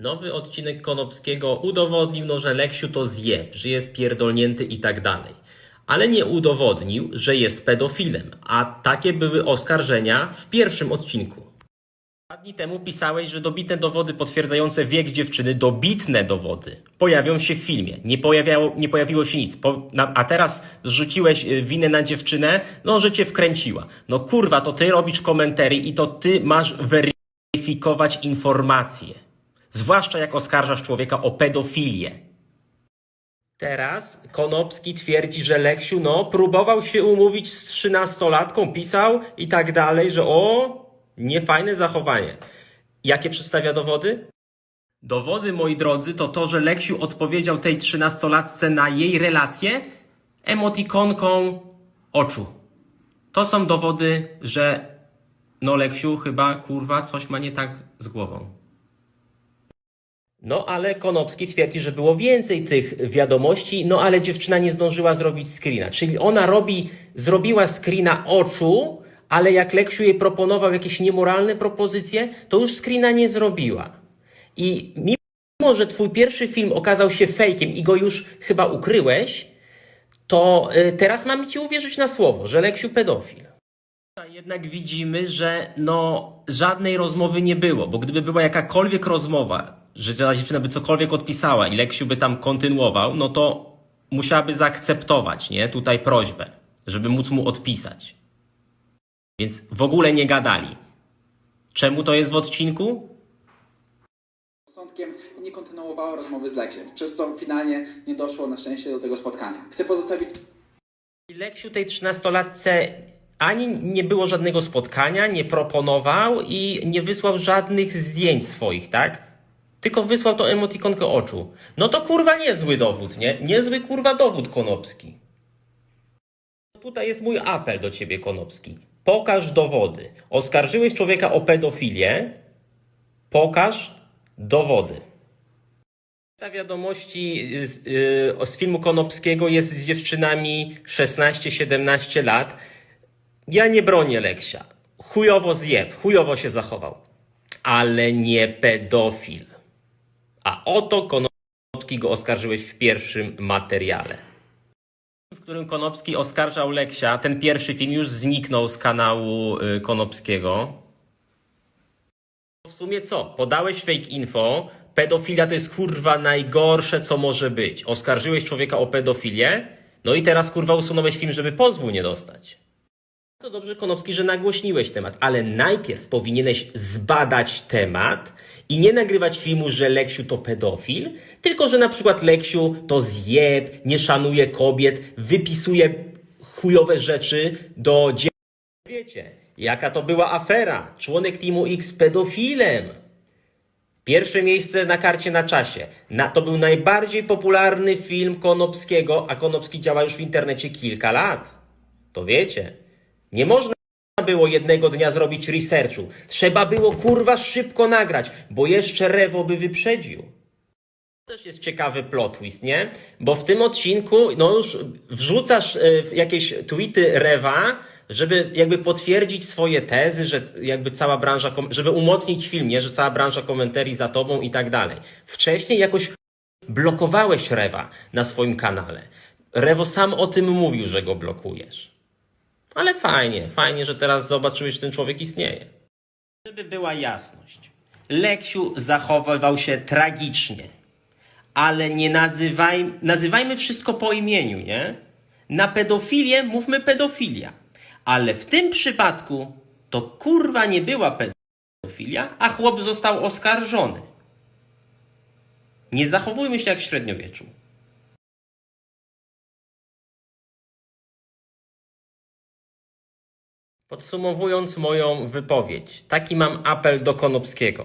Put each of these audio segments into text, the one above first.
Nowy odcinek Konopskiego udowodnił, no, że Leksiu to zjeb, że jest pierdolnięty i tak dalej. Ale nie udowodnił, że jest pedofilem, a takie były oskarżenia w pierwszym odcinku. Dwa dni temu pisałeś, że dobitne dowody potwierdzające wiek dziewczyny, dobitne dowody, pojawią się w filmie. Nie, pojawiało, nie pojawiło się nic. Po, na, a teraz zrzuciłeś y, winę na dziewczynę, no, że cię wkręciła. No kurwa, to ty robisz komentary i to ty masz weryfikować informacje. Zwłaszcza jak oskarżasz człowieka o pedofilię. Teraz Konopski twierdzi, że Leksiu, no, próbował się umówić z trzynastolatką, pisał i tak dalej, że o, niefajne zachowanie. Jakie przedstawia dowody? Dowody, moi drodzy, to to, że Leksiu odpowiedział tej trzynastolatce na jej relację emotikonką oczu. To są dowody, że no Leksiu chyba, kurwa, coś ma nie tak z głową. No, ale Konopski twierdzi, że było więcej tych wiadomości, no ale dziewczyna nie zdążyła zrobić screena. Czyli ona robi, zrobiła screena oczu, ale jak Leksiu jej proponował jakieś niemoralne propozycje, to już screena nie zrobiła. I mimo, że twój pierwszy film okazał się fejkiem i go już chyba ukryłeś, to y, teraz mamy ci uwierzyć na słowo, że Leksiu pedofil. Jednak widzimy, że no żadnej rozmowy nie było, bo gdyby była jakakolwiek rozmowa, że ta dziewczyna by cokolwiek odpisała i Leksiu by tam kontynuował, no to musiałaby zaakceptować, nie, tutaj prośbę, żeby móc mu odpisać. Więc w ogóle nie gadali. Czemu to jest w odcinku? rozsądkiem i nie kontynuowało rozmowy z Leksiem, przez co finalnie nie doszło na szczęście do tego spotkania. Chcę pozostawić Leksiu tej trzynastolatce ani nie było żadnego spotkania, nie proponował i nie wysłał żadnych zdjęć swoich, tak? Tylko wysłał to emotikonkę oczu. No to kurwa niezły dowód, nie? Niezły kurwa dowód Konopski. Tutaj jest mój apel do ciebie, Konopski. Pokaż dowody. Oskarżyłeś człowieka o pedofilię. Pokaż dowody. Ta wiadomości z, yy, z filmu Konopskiego jest z dziewczynami 16-17 lat. Ja nie bronię Leksia. Chujowo zjeb, chujowo się zachował. Ale nie pedofil. A oto Konopski go oskarżyłeś w pierwszym materiale. W którym Konopski oskarżał Leksia, ten pierwszy film już zniknął z kanału y, Konopskiego. W sumie co? Podałeś fake info. Pedofilia to jest kurwa najgorsze, co może być. Oskarżyłeś człowieka o pedofilię, no i teraz kurwa usunąłeś film, żeby pozwu nie dostać. To dobrze, Konopski, że nagłośniłeś temat, ale najpierw powinieneś zbadać temat i nie nagrywać filmu, że Leksiu to pedofil, tylko że na przykład Leksiu to zjeb, nie szanuje kobiet, wypisuje chujowe rzeczy do dzie... Wiecie, jaka to była afera? Członek Teamu X pedofilem. Pierwsze miejsce na karcie na czasie. Na, to był najbardziej popularny film Konopskiego, a Konopski działa już w internecie kilka lat. To wiecie. Nie można było jednego dnia zrobić researchu. Trzeba było kurwa szybko nagrać, bo jeszcze Rewo by wyprzedził. To też jest ciekawy plot twist, nie? Bo w tym odcinku, no już wrzucasz e, jakieś tweety Rewa, żeby jakby potwierdzić swoje tezy, że jakby cała branża, żeby umocnić film, nie? Że cała branża komentarii za tobą i tak dalej. Wcześniej jakoś blokowałeś Rewa na swoim kanale. Rewo sam o tym mówił, że go blokujesz. Ale fajnie, fajnie, że teraz zobaczyłeś, że ten człowiek istnieje. Żeby była jasność. Leksiu zachowywał się tragicznie, ale nie nazywaj, nazywajmy wszystko po imieniu, nie? Na pedofilię mówmy pedofilia. Ale w tym przypadku to kurwa nie była pedofilia, a chłop został oskarżony. Nie zachowujmy się jak w średniowieczu. Podsumowując moją wypowiedź, taki mam apel do Konopskiego.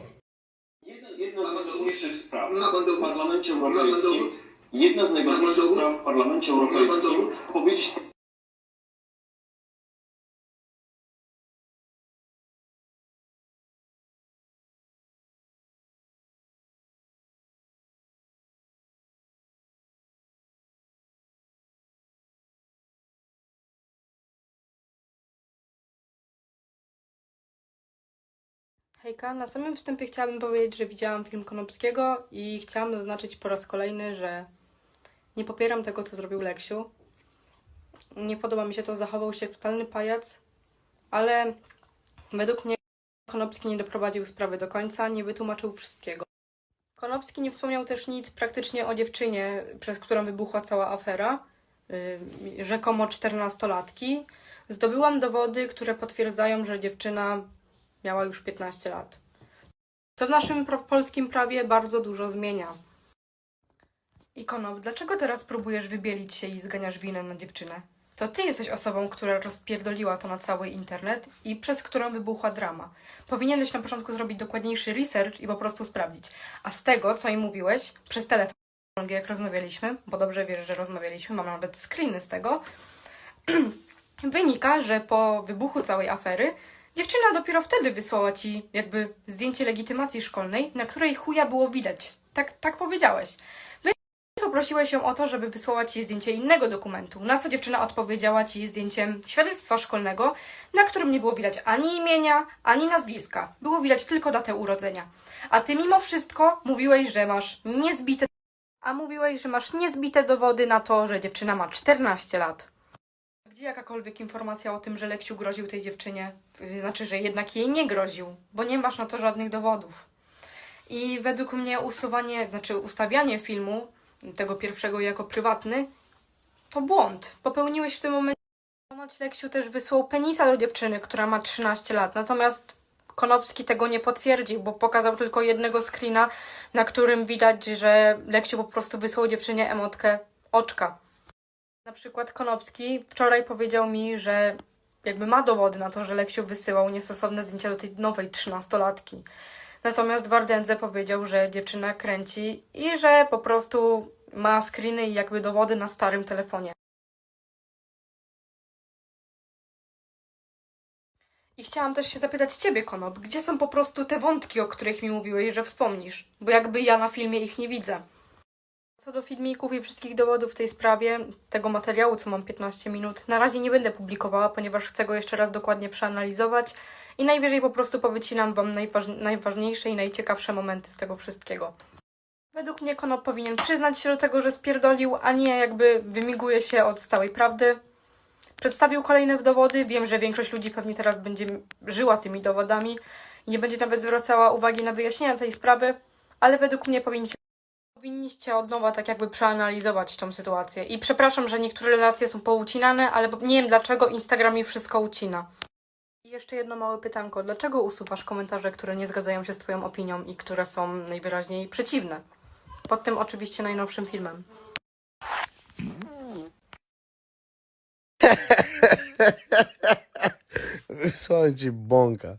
Jedna, jedna z najważniejszych spraw w Parlamencie Europejskim. Jedna z najważniejszych spraw w Parlamencie Europejskim. Powiedzieć Hejka, na samym wstępie chciałabym powiedzieć, że widziałam film Konopskiego i chciałam zaznaczyć po raz kolejny, że nie popieram tego, co zrobił Leksiu. Nie podoba mi się to, zachował się jak totalny pajac, ale według mnie Konopski nie doprowadził sprawy do końca, nie wytłumaczył wszystkiego. Konopski nie wspomniał też nic praktycznie o dziewczynie, przez którą wybuchła cała afera, yy, rzekomo czternastolatki. Zdobyłam dowody, które potwierdzają, że dziewczyna miała już 15 lat. Co w naszym polskim prawie bardzo dużo zmienia. I Konop, dlaczego teraz próbujesz wybielić się i zganiasz winę na dziewczynę? To ty jesteś osobą, która rozpierdoliła to na cały internet i przez którą wybuchła drama. Powinieneś na początku zrobić dokładniejszy research i po prostu sprawdzić. A z tego, co im mówiłeś, przez telefon, jak rozmawialiśmy, bo dobrze wiesz, że rozmawialiśmy, mam nawet screeny z tego, wynika, że po wybuchu całej afery dziewczyna dopiero wtedy wysłała ci jakby zdjęcie legitymacji szkolnej, na której chuja było widać. Tak, tak powiedziałeś. Więc poprosiłeś ją o to, żeby wysłała ci zdjęcie innego dokumentu, na co dziewczyna odpowiedziała ci zdjęciem świadectwa szkolnego, na którym nie było widać ani imienia, ani nazwiska. Było widać tylko datę urodzenia. A ty mimo wszystko mówiłeś, że masz niezbite a mówiłeś, że masz niezbite dowody na to, że dziewczyna ma 14 lat. Gdzie jakakolwiek informacja o tym, że Leksiu groził tej dziewczynie? Znaczy, że jednak jej nie groził, bo nie masz na to żadnych dowodów. I według mnie usuwanie, znaczy ustawianie filmu, tego pierwszego jako prywatny, to błąd. Popełniłeś w tym momencie. Ponoć Leksiu też wysłał penisa do dziewczyny, która ma 13 lat. Natomiast Konopski tego nie potwierdził, bo pokazał tylko jednego screena, na którym widać, że Leksiu po prostu wysłał dziewczynie emotkę oczka. Na przykład Konopski wczoraj powiedział mi, że jakby ma dowody na to, że Leksiu wysyłał niestosowne zdjęcia do tej nowej trzynastolatki. Natomiast Wardędze powiedział, że dziewczyna kręci i że po prostu ma screeny i jakby dowody na starym telefonie. I chciałam też się zapytać Ciebie, Konop, gdzie są po prostu te wątki, o których mi mówiłeś, że wspomnisz? Bo jakby ja na filmie ich nie widzę. Co do filmików i wszystkich dowodów w tej sprawie, tego materiału, co mam 15 minut, na razie nie będę publikowała, ponieważ chcę go jeszcze raz dokładnie przeanalizować i najwyżej po prostu powycinam Wam najważ- najważniejsze i najciekawsze momenty z tego wszystkiego. Według mnie Konop powinien przyznać się do tego, że spierdolił, a nie jakby wymiguje się od całej prawdy. Przedstawił kolejne dowody. Wiem, że większość ludzi pewnie teraz będzie żyła tymi dowodami i nie będzie nawet zwracała uwagi na wyjaśnienia tej sprawy, ale według mnie powinniście, powinniście od nowa tak jakby przeanalizować tą sytuację. I przepraszam, że niektóre relacje są poucinane, ale nie wiem dlaczego Instagram mi wszystko ucina. I jeszcze jedno małe pytanko. Dlaczego usuwasz komentarze, które nie zgadzają się z Twoją opinią i które są najwyraźniej przeciwne? Pod tym oczywiście najnowszym filmem. Ci bąka.